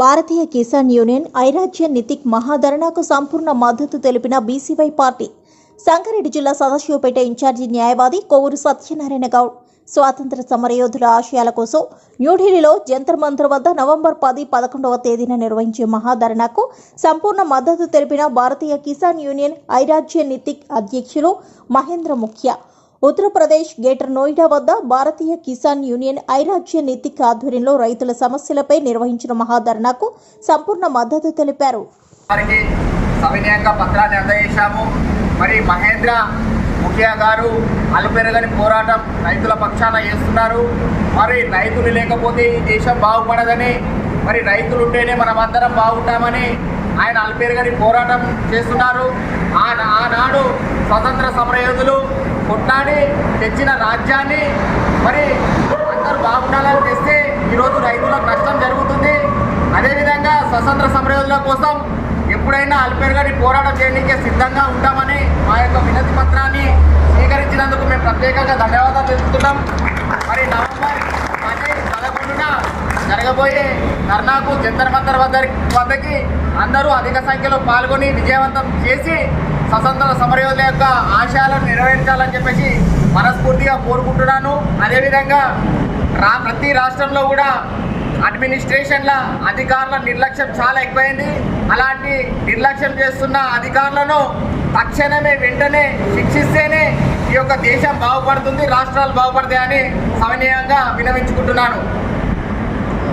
Bharatiya Kisan union ఐరాజ్య నితిక్ మహాధరణకు సంపూర్ణ మద్దతు తెలిపిన BCY party. Sangareddy జిల్లా సదాశివపేట ఇన్ఛార్జి న్యాయవాది కొవ్వూరు సత్యనారాయణ గౌడ్. స్వాతంత్ర సమరయోధుల ఆశయాల కోసం న్యూఢిల్లీలో జంతర్ మంతర్ వద్ద నవంబర్ పది పదకొండవ తేదీన నిర్వహించే మహాధరణకు సంపూర్ణ మద్దతు తెలిపిన భారతీయ కిసాన్ యూనియన్ ఐరాజ్య నితిక్ అధ్యక్షులు మహేంద్ర ముఖ్య. ఉత్తరప్రదేశ్ గ్రేటర్ నోయిడా వద్ద భారతీయ కిసాన్ యూనియన్ ఐరాజ్య నితిక్ ఆధ్వర్యంలో రైతుల సమస్యలపై నిర్వహించిన మహాధర్నాకు సంపూర్ణ మద్దతు తెలిపారు. సవినయంగా పత్రాన్ని అందజేశాము. మరి మహేంద్ర ముఖ్య గారు అలుపెరగని పోరాటం రైతుల పక్షాన చేస్తున్నారు. మరి రైతులు లేకపోతే ఈ దేశం బాగుపడదని మరి రైతులు ఉంటేనే మనమందరం బాగుంటామని ఆయన అలుపెరగని పోరాటం చేస్తున్నారు. ఆ- ఆనాడు స్వతంత్ర సమరయోధులు కొట్లాడి తెచ్చిన రాజ్యాన్ని మరి అందరూ బాగుండాలని తెస్తే ఈరోజు రైతులకు నష్టం జరుగుతుంది. అదేవిధంగా స్వతంత్ర సమరయోధుల కోసం ఎప్పుడైనా అల్పేరుగాని పోరాటం చేయడానికే సిద్ధంగా ఉంటామని మా యొక్క వినతి పత్రాన్ని స్వీకరించినందుకు మేము ప్రత్యేకంగా ధన్యవాదాలు తెలుపుతున్నాం. మరి నవంబర్ పది పదకొండున జరగబోయే ధర్నాకు జంతర్ మంతర్ వద్ద వద్దకి అందరూ అధిక సంఖ్యలో పాల్గొని విజయవంతం చేసి స్వతంత్ర సమరయోధుల యొక్క ఆశయాలను నెరవేర్చాలని చెప్పేసి మనస్ఫూర్తిగా కోరుకుంటున్నాను. అదేవిధంగా రా ప్రతి రాష్ట్రంలో కూడా అడ్మినిస్ట్రేషన్ల అధికారుల నిర్లక్ష్యం చాలా ఎక్కువైంది. అలాంటి నిర్లక్ష్యం చేస్తున్న అధికారులను తక్షణమే వెంటనే శిక్షిస్తేనే ఈ యొక్క దేశం బాగుపడుతుంది రాష్ట్రాలు బాగుపడతాయని సవినయంగా వినవించుకుంటున్నాను